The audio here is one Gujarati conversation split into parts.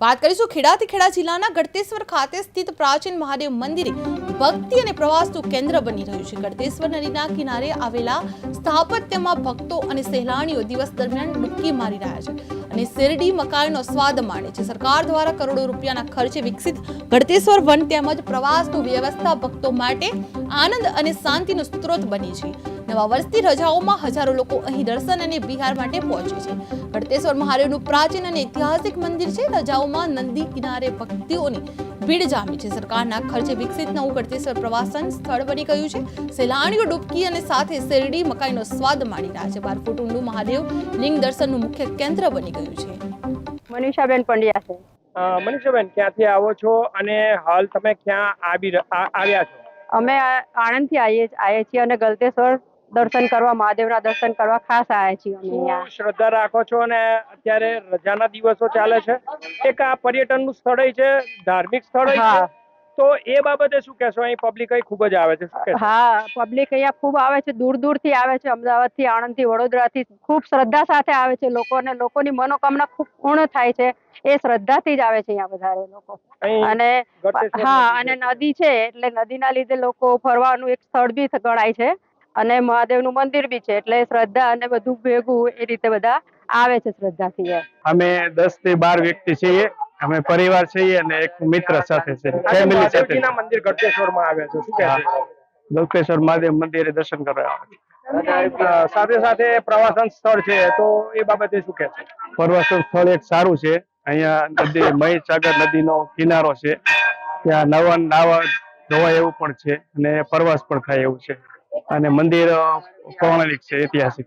વાત કરીશું ખેડાથી ખેડા જિલ્લાના ગળતેશ્વર ખાતે સ્થિત પ્રાચીન મહાદેવ મંદિરે ભક્તિ અને પ્રવાસનું કેન્દ્ર બની રહ્યું છે. ગળતેશ્વર નદીના કિનારે આવેલા સ્થાપત્યમાં ભક્તો અને સહેલાણીઓ દિવસ દરમિયાન ડૂબકી મારી રહ્યા છે. અને શેરડી મકાઈનો સ્વાદ માણે છે. સરકાર દ્વારા કરોડો રૂપિયાના ખર્ચે વિકસિત ગળતેશ્વર વન તેમજ પ્રવાસનું વ્યવસ્થા ભક્તો માટે આનંદ અને શાંતિનો સ્ત્રોત બની છે. નવા વર્ષથી રજાઓમાં હજારો લોકો અહીં દર્શન અને વિહાર માટે પહોંચે છે. ગળતેશ્વર મહાદેવનું પ્રાચીન અને ઐતિહાસિક મંદિર છે. રજાઓમાં નદી કિનારે ભક્તિઓની ભીડ જામી છે. સરકારના ખર્ચે વિકસિત નવું ગળતેશ્વર પ્રવાસન સ્થળ બની ગયું છે. સહેલાણીઓ ડૂબકી અને સાથે શેરડી મકાઈનો સ્વાદ માણી રહ્યા છે. બાર ફૂટ ઊંડું મહાદેવ લિંગ દર્શનનું મુખ્ય કેન્દ્ર બની ગયું છે. મનીષાબેન પંડ્યા છે. મનીષાબેન ક્યાંથી આવો છો અને હાલ તમે ક્યાં આવી આવ્યા છો? અમે આ- આણંદથી આવીએ આવીએ છીએ અને ગલતેશ્વર દર્શન કરવા મહાદેવના દર્શન કરવા ખાસ આવ્યા છીએ અમે અહીંયા. શ્રદ્ધા રાખો છો અને અત્યારે રજાના દિવસો ચાલે છે? એક આ પર્યટનનું સ્થળ છે ધાર્મિક સ્થળ છે. તો એ બાબતે શું કહેશો? અહીં પબ્લિક અહીં ખૂબ જ આવે છે હા પબ્લિક અહીંયા ખૂબ આવે છે દૂર દૂરથી આવે છે અમદાવાદથી આણંદથી વડોદરાથી ખૂબ શ્રદ્ધા સાથે આવે છે લોકો અને લોકોની મનોકામના ખૂબ પૂર્ણ થાય છે. એ શ્રદ્ધાથી જ આવે છે અહીંયા વધારે લોકો. અને હા અને નદી છે એટલે નદીના લીધે લોકો ફરવાનું એક સ્થળ બી ગણાય છે. અને મહાદેવનું મંદિર બી છે એટલે શ્રદ્ધા અને બધું ભેગું એ રીતે બધા આવે છે શ્રદ્ધાથી. અમે દસથી બાર વ્યક્તિ છીએ અમે પરિવાર છીએ અને એક મિત્ર સાથે છે ફેમિલી સાથે. મંદિર મંદિર ગળતેશ્વરમાં આવે છે શું કહેશો ગલ્પેશ્વર મહાદેવ મંદિરે દર્શન કરવા. સાથે સાથે પ્રવાસન સ્થળ છે તો એ બાબતે શું કહેશો પ્રવાસન સ્થળ એક સારું છે અહીંયા નદી મહીસાગર નદીનો કિનારો છે ત્યાં નવા નાવા ધોવાય એવું પણ છે અને પ્રવાસ પણ થાય એવું છે. અને મંદિર પૌરાણિક છે ઐતિહાસિક.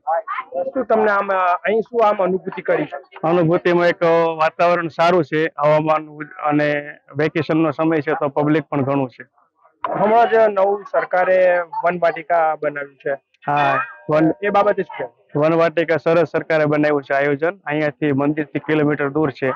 શું તમને આમ અહીં શું આમ અનુભૂતિ કરી છે? અનુભૂતિમાં એક વાતાવરણ સારું છે હવામાન અને વેકેશનનો સમય છે તો પબ્લિક પણ ઘણું છે. હમણાં જ નવું સરકારે વન વાટિકા બનાવ્યું છે. હા વન એ બાબતે શું વન વનવાટિકા સરસ સરકારે બનાવ્યું છે આયોજન. અહીંયાથી મંદિરથી કિલોમીટર દૂર છે.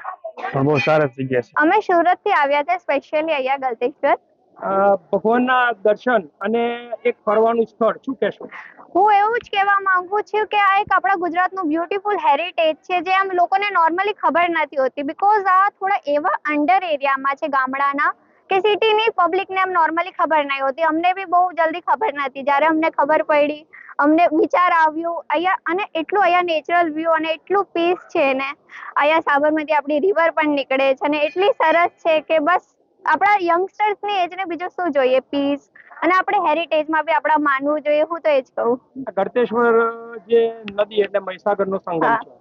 પણ બહુ સરસ જગ્યા છે. અમે સુરતથી આવ્યા હતા સ્પેશિયલી અહીંયા ગલતેશ્વર. ભગવાનના દર્શન અને એક ફરવાનું સ્થળ. શું કહેશો? હું એવું જ કહેવા માંગુ છું કે આ એક આપણા ગુજરાતનું બ્યુટીફુલ હેરિટેજ છે, જે આમ લોકોને નોર્મલી ખબર નથી હોતી. બીકોઝ આ થોડા એવા અંડર એરિયામાં છે, ગામડાના, કે સિટીની પબ્લિકને આમ નોર્મલી ખબર નહીં હોતી. અમને બી બહુ જલ્દી ખબર નથી. જ્યારે અમને ખબર પડી, અમને વિચાર આવ્યું, અહીંયા, અને એટલું અહીંયા નેચરલ વ્યૂ અને એટલું પીસ છે ને. અહીંયા સાબરમતી આપણી રિવર પણ નીકળે છે અને એટલી સરસ છે કે બસ આપણા યંગસ્ટર્સની એજને બીજું શું જોઈએ? પીસ અને આપણે હેરિટેજમાં બી આપણા માનવું જોઈએ હું તો એ જ કહું. ગળતેશ્વર જે નદી એટલે મહીસાગરનો સંગમ છે.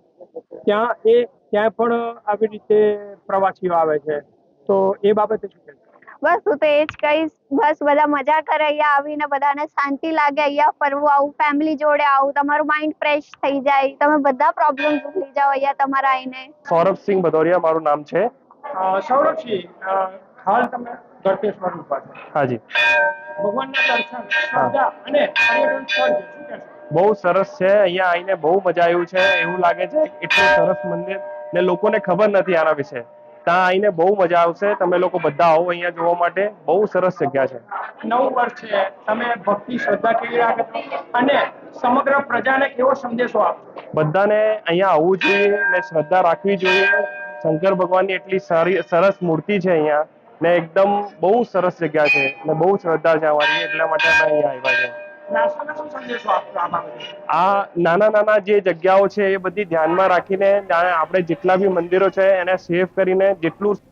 ત્યાં એ ત્યાં પણ આવી રીતે પ્રવાસીઓ આવે છે. તો એ બાબતે શું કહેશો? બસ હું તો એ જ કહીશ. બસ બધા મજા કરે અહીંયા આવીને બધાને શાંતિ લાગે અહીંયા ફરવું આવું ફેમિલી જોડે આવું તમારું માઇન્ડ ફ્રેશ થઈ જાય. તમે બધા પ્રોબ્લેમ ભૂલી જાઓ અહીંયા તમારા આવીને સૌરભસિંહ ભદૌરિયા મારું નામ છે. અ, હાલ તમે ગળતેશ્વર ઉપર હાજી. ભગવાનના દર્શન શ્રદ્ધા અને પર્યટન સ્થળ છે શું કહેશો? બહુ સરસ છે. અહીંયા આવીને બહુ મજા આવ્યું છે. એવું લાગે છે એટલું સરસ મંદિર ને લોકોને ખબર નથી આના વિશે. ત્યાં આવીને બહુ મજા આવશે. તમે લોકો બધા આવો અહીંયા જોવા માટે. બહુ સરસ જગ્યા છે. નવું વર્ષ છે. તમે ભક્તિ શ્રદ્ધા કેવી રાખો અને સમગ્ર પ્રજાને કેવો સંદેશો આપશો? બધાને અહીંયા આવવું જોઈએ ને શ્રદ્ધા રાખવી જોઈએ. શંકર ભગવાનની એટલી સારી સરસ મૂર્તિ છે અહીંયા. ને એકદમ બહુ સરસ જગ્યા છે ને બહુ શ્રદ્ધા છે અમારી એટલા માટે અમે અહીંયા આવ્યા છે આ નાના નાના જે જગ્યાઓ છે એ બધી ધ્યાનમાં રાખીને આપણે જેટલા બી મંદિરો છે એને સેફ કરીને જેટલું